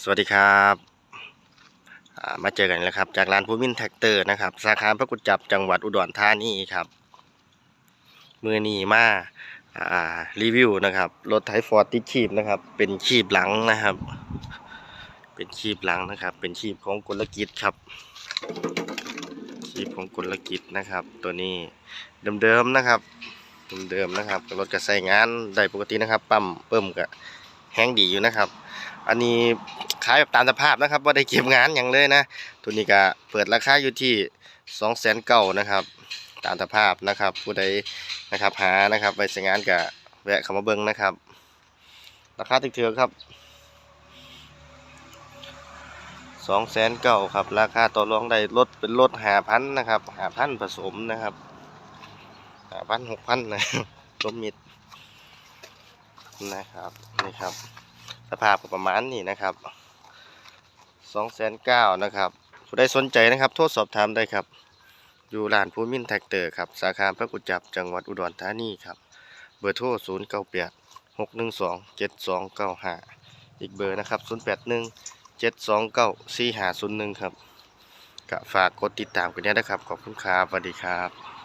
สวัสดีครับมาเจอกันแล้วครับ จากร้านภูมินแท็กเตอร์นะครับ สาขาพระกุฎจับจังหวัดอุดรธานีครับมือนี้มาารีวิวนะครับ รถไถฟอร์ดติชีพนะครับ เป็นชีพหลังนะครับ เป็นชีพหลังนะครับ เป็นชีพของกลกิจครับชีพของกลกิจนะครับ ตัวนี้เดิมๆนะครับเดิมๆนะครับรถก็ใส่งานได้ปกตินะครับ ปั๊มเพิ่มก็ แห้งดีอยู่นะครับ อันนี้ขายแบบตามสภาพนะครับว่าได้เก็บงานอย่างเลยนะ ตัวนี้ก็เปิดราคาอยู่ที่สองแสนเก้านะครับ ตามสภาพนะครับ ผู้ใดนะครับหานะครับไปใช้งานกับแวะเข้ามาเบิ้งนะครับ ราคาถึกเถือครับสองแสนเก้าครับ ราคาต่อรองได้ลดเป็นลดหาพันนะครับหาพันผสมนะครับหาพันหกพันนะรวมมิด นะครับนี่ครับ สภาพก็ประมาณนี้นะครับสองแสนเก้านะครับผู้ใดสนใจนะครับ โทรสอบถามได้ครับ อยู่ร้านภูมินแท็กเตอร์ครับ สาขาพระกุจับจังหวัดอุดรธานีครับ เบอร์โทร0 9 8 6 1 2 7 2 9 5อีกเบอร์นะครับ0 8 1 7 2 9 4 5 0 1ครับก็ฝากกดติดตามกันด้ยนะครับ ขอบคุณครับสวัสดีครับ